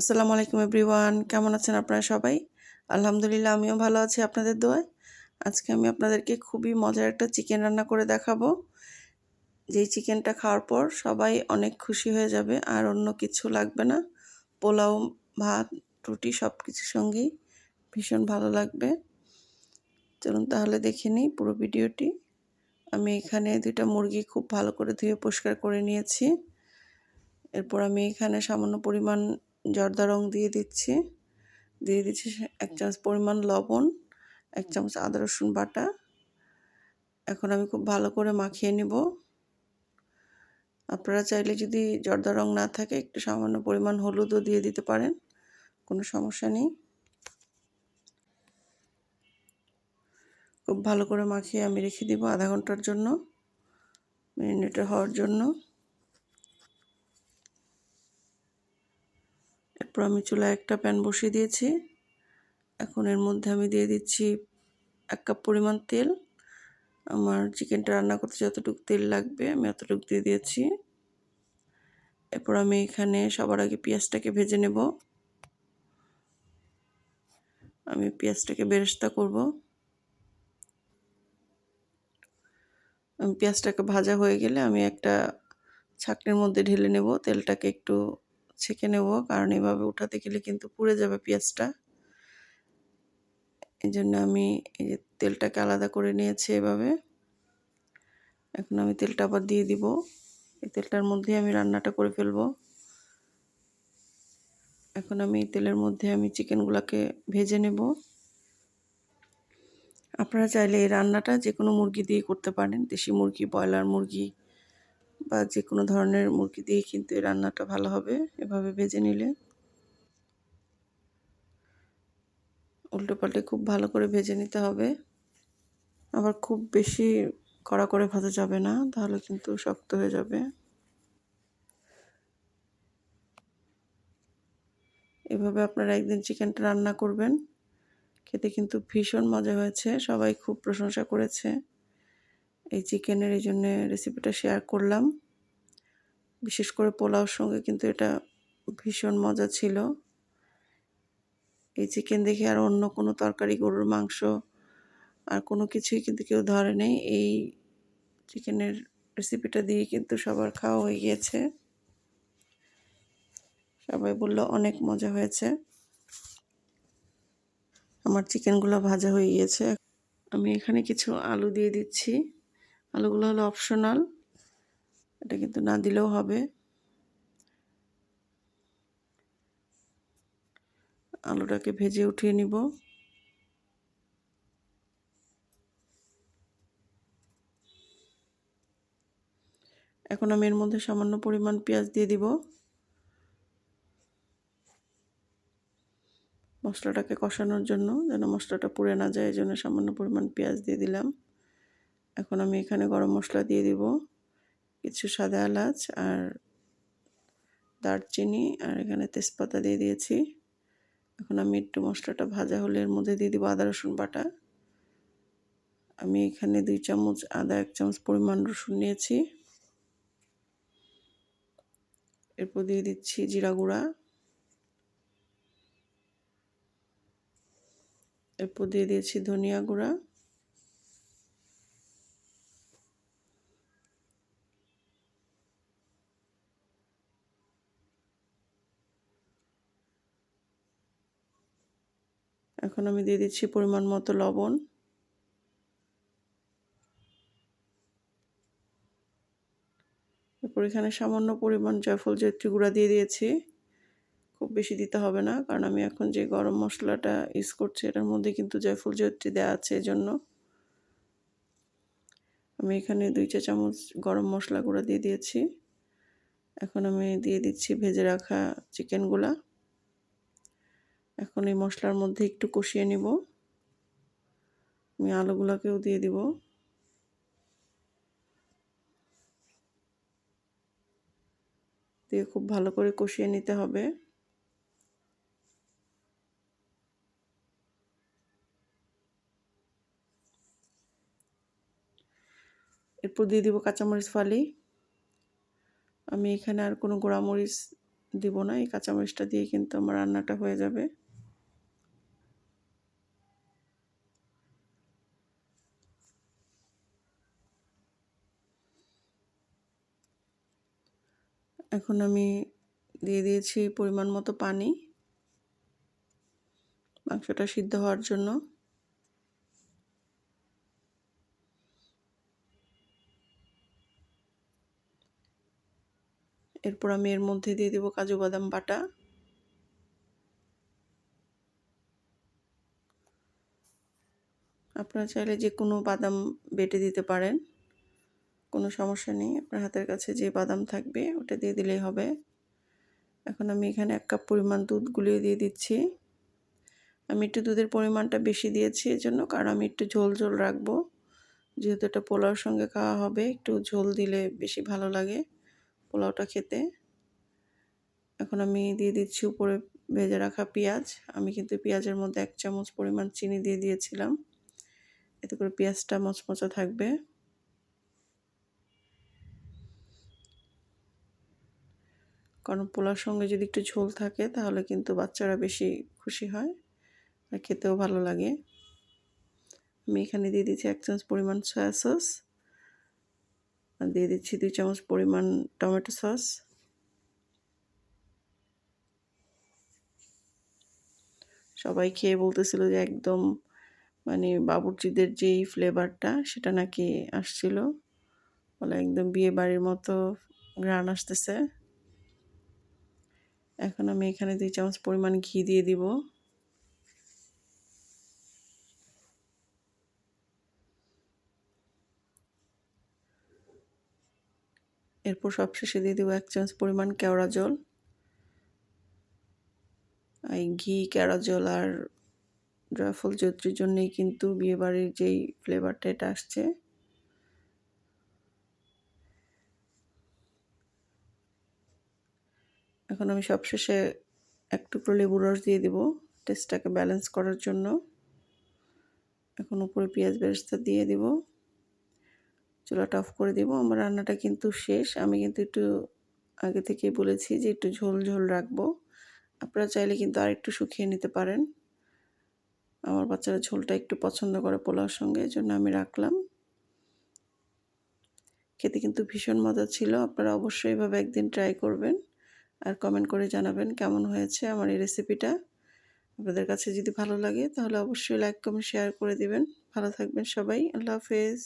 আসসালামু আলাইকুম এভরিওয়ান, কেমন আছেন আপনারা সবাই? আলহামদুলিল্লাহ, আমিও ভালো আছি আপনাদের দোয়ায়। আজকে আমি আপনাদেরকে খুবই মজার একটা চিকেন রান্না করে দেখাবো। যেই চিকেনটা খাওয়ার পর সবাই অনেক খুশি হয়ে যাবে, আর অন্য কিছু লাগবে না। পোলাও, ভাত, রুটি সব কিছুর সঙ্গেই ভীষণ ভালো লাগবে। চলুন তাহলে দেখে নিই পুরো ভিডিওটি। আমি এখানে দুইটা মুরগি খুব ভালো করে ধুয়ে পরিষ্কার করে নিয়েছি। এরপর আমি এখানে সামান্য পরিমাণ জর্দা রং দিয়ে দিচ্ছি। দিয়ে দিচ্ছি এক চামচ পরিমাণ লবণ, এক চামচ আদা, রসুন বাটা। এখন আমি খুব ভালো করে মাখিয়ে নেব। আপনারা চাইলে যদি জর্দা রং না থাকে, একটু সামান্য পরিমাণ হলুদও দিয়ে দিতে পারেন, কোনো সমস্যা নেই। খুব ভালো করে মাখিয়ে আমি রেখে দিব আধা ঘণ্টার জন্য, মিনিটে হওয়ার জন্য। এরপর আমি চুলায় একটা প্যান বসিয়ে দিয়েছি। এখন এর মধ্যে আমি দিয়ে দিচ্ছি এক কাপ পরিমাণ তেল। আমার চিকেনটা রান্না করতে যতটুকু তেল লাগবে আমি অতটুকু দিয়ে দিয়েছি। এরপর আমি এখানে সবার আগে পেঁয়াজটাকে ভেজে নেব। আমি পেঁয়াজটাকে বেরেস্তা করব। পেঁয়াজটাকে ভাজা হয়ে গেলে আমি একটা ছাকনির মধ্যে ঢেলে নেব। তেলটাকে একটু ছেঁকে নেব, কারণ এভাবে উঠাতে গেলে কিন্তু পুড়ে যাবে পেঁয়াজটা। এই জন্য আমি এই যে তেলটাকে আলাদা করে নিয়েছি এভাবে। এখন আমি তেলটা আবার দিয়ে দিব। এই তেলটার মধ্যে আমি রান্নাটা করে ফেলব। এখন আমি তেলের মধ্যে আমি চিকেনগুলোকে ভেজে নেব। আপনারা চাইলে এই রান্নাটা যে কোনো মুরগি দিয়ে করতে পারেন। দেশি মুরগি, ব্রয়লার মুরগি বা যে কোনো ধরনের মুরগি দিয়ে কিন্তু এই রান্নাটা ভালো হবে এভাবে ভেজে নিলে। উল্টো পাল্টে খুব ভালো করে ভেজে নিতে হবে। আবার খুব বেশি কড়া করে ভাজা যাবে না, তাহলে কিন্তু শক্ত হয়ে যাবে। এভাবে আপনারা একদিন চিকেনটা রান্না করবেন। খেতে কিন্তু ভীষণ মজা হয়েছে, সবাই খুব প্রশংসা করেছে। এই চিকেনের এই জন্যে রেসিপিটা শেয়ার করলাম। বিশেষ করে পোলাওর সঙ্গে কিন্তু এটা ভীষণ মজা ছিল। এই চিকেন দেখে আর অন্য কোনো তরকারি, গরুর মাংস আর কোনো কিছুই কিন্তু কেউ ধরে নেই। এই চিকেনের রেসিপিটা দিয়ে কিন্তু সবার খাওয়া হয়ে গিয়েছে। সবাই বলল অনেক মজা হয়েছে। আমার চিকেনগুলো ভাজা হয়ে গিয়েছে। আমি এখানে কিছু আলু দিয়ে দিচ্ছি। আলুগুলো হলো অপশনাল এটা কিন্তু না দিলেও হবে। আলুটাকে ভেজে উঠিয়ে নিব। এখন আমি এর মধ্যে সামান্য পরিমাণ পেঁয়াজ দিয়ে দিব। মশলাটাকে কষানোর জন্য যেন মশলাটা পুড়ে না যায়, এই জন্য সামান্য পরিমাণ পেঁয়াজ দিয়ে দিলাম। এখন আমি এখানে গরম মশলা দিয়ে দিব। কিছু সাদা এলাচ আর দারচিনি আর এখানে তেজপাতা দিয়ে দিয়েছি। এখন আমি একটু মশলাটা ভাজা হলে এর মধ্যে দিয়ে দিব আদা, রসুন বাটা। আমি এখানে দুই চামচ আদা, এক চামচ পরিমাণ রসুন নিয়েছি। এরপর দিয়ে দিচ্ছি জিরা গুঁড়া। এরপর দিয়ে দিয়েছি ধনিয়া গুঁড়া। এখন আমি দিয়ে দিচ্ছি পরিমাণ মতো লবণ। এরপর এখানে সামান্য পরিমাণ জয়ফল জয়ত্রী গুঁড়া দিয়ে দিয়েছি। খুব বেশি দিতে হবে না, কারণ আমি এখন যে গরম মশলাটা ইউজ করছি এটার মধ্যে কিন্তু জয়ফুল জয়ত্রী দেওয়া আছে এজন্য। আমি এখানে দুই চা চামচ গরম মশলা গুঁড়া দিয়ে দিয়েছি। এখন আমি দিয়ে দিচ্ছি ভেজে রাখা চিকেনগুলা। এখন এই মশলার মধ্যে একটু কষিয়ে নিব। আমি আলুগুলোকেও দিয়ে দিব। দিয়ে খুব ভালো করে কষিয়ে নিতে হবে। এরপর দিয়ে দিব কাঁচামরিচ ফালি। আমি এখানে আর কোনো গোড়ামরিচ দিব না। এই কাঁচামরিচটা দিয়ে কিন্তু আমার রান্নাটা হয়ে যাবে। এখন আমি দিয়ে দিয়েছি পরিমাণ মতো পানি। মাংসটা সিদ্ধ হওয়ার জন্য। এরপর আমি এর মধ্যে দিয়ে দেবো কাজু বাদাম বাটা। আপনারা চাইলে যে কোনো বাদাম বেটে দিতে পারেন। কোনো সমস্যা নেই। আপনার হাতের কাছে যে বাদাম থাকবে ওটা দিয়ে দিলেই হবে। এখন আমি এখানে এক কাপ পরিমাণ দুধ গুলিয়ে দিয়ে দিচ্ছি। আমি একটু দুধের পরিমাণটা বেশি দিয়েছি এজন্য, কারণ আমি একটু ঝোল ঝোল রাখব। যেহেতু এটা পোলাওর সঙ্গে খাওয়া হবে, একটু ঝোল দিলে বেশি ভালো লাগে পোলাওটা খেতে। এখন আমি দিয়ে দিচ্ছি উপরে ভেজে রাখা পেঁয়াজ। আমি কিন্তু পেঁয়াজের মধ্যে এক চামচ পরিমাণ চিনি দিয়ে দিয়েছিলাম। এতে করে পেঁয়াজটা মচমচা থাকবে। কারণ পোলার সঙ্গে যদি একটু ঝোল থাকে, তাহলে কিন্তু বাচ্চারা বেশি খুশি হয় আর খেতেও ভালো লাগে। আমি এখানে দিয়ে দিচ্ছি এক চামচ পরিমাণ সয়া সস আর দিয়ে দিচ্ছি দুই চামচ পরিমাণ টমেটো সস সবাই খেয়ে বলতেছিল যে একদম মানে বাবুর্চিদের যেই ফ্লেভারটা সেটা নাকি আসছিল। বলে একদম বিয়ে বাড়ির মতো ঘ্রাণ আসতেছে। এখন আমি এখানে দুই চামচ পরিমাণ ঘি দিয়ে দিব। এরপর সবশেষে দিয়ে দেবো এক চামচ পরিমাণ কেওড়া জল। এই ঘি, কেওড়া জল আর ড্রাফল চৌত্রির জন্যই কিন্তু বিয়েবাড়ির যেই ফ্লেভারটা এটা আসছে। এখন আমি সবশেষে এক টুকরো লেবুর রস দিয়ে দিব টেস্টটাকে ব্যালেন্স করার জন্য। এখন উপরে পেঁয়াজ বেরেস্তা দিয়ে দিব। চুলাটা অফ করে দিব। আমার রান্নাটা কিন্তু শেষ। আমি কিন্তু একটু আগে থেকেই বলেছি যে একটু ঝোল ঝোল রাখব। আপনারা চাইলে কিন্তু আর একটু শুকিয়ে নিতে পারেন। আমার বাচ্চারা ঝোলটা একটু পছন্দ করে পোলাওর সঙ্গে এই জন্য আমি রাখলাম। খেতে কিন্তু ভীষণ মজা ছিল। আপনারা অবশ্যই এভাবে একদিন ট্রাই করবেন। আর কমেন্ট করে জানাবেন কেমন হয়েছে আমার এই রেসিপিটা আপনাদের কাছে যদি ভালো লাগে, তাহলে অবশ্যই লাইক কমেন্ট শেয়ার করে দিবেন। ভালো থাকবেন সবাই। আল্লাহ হাফেজ।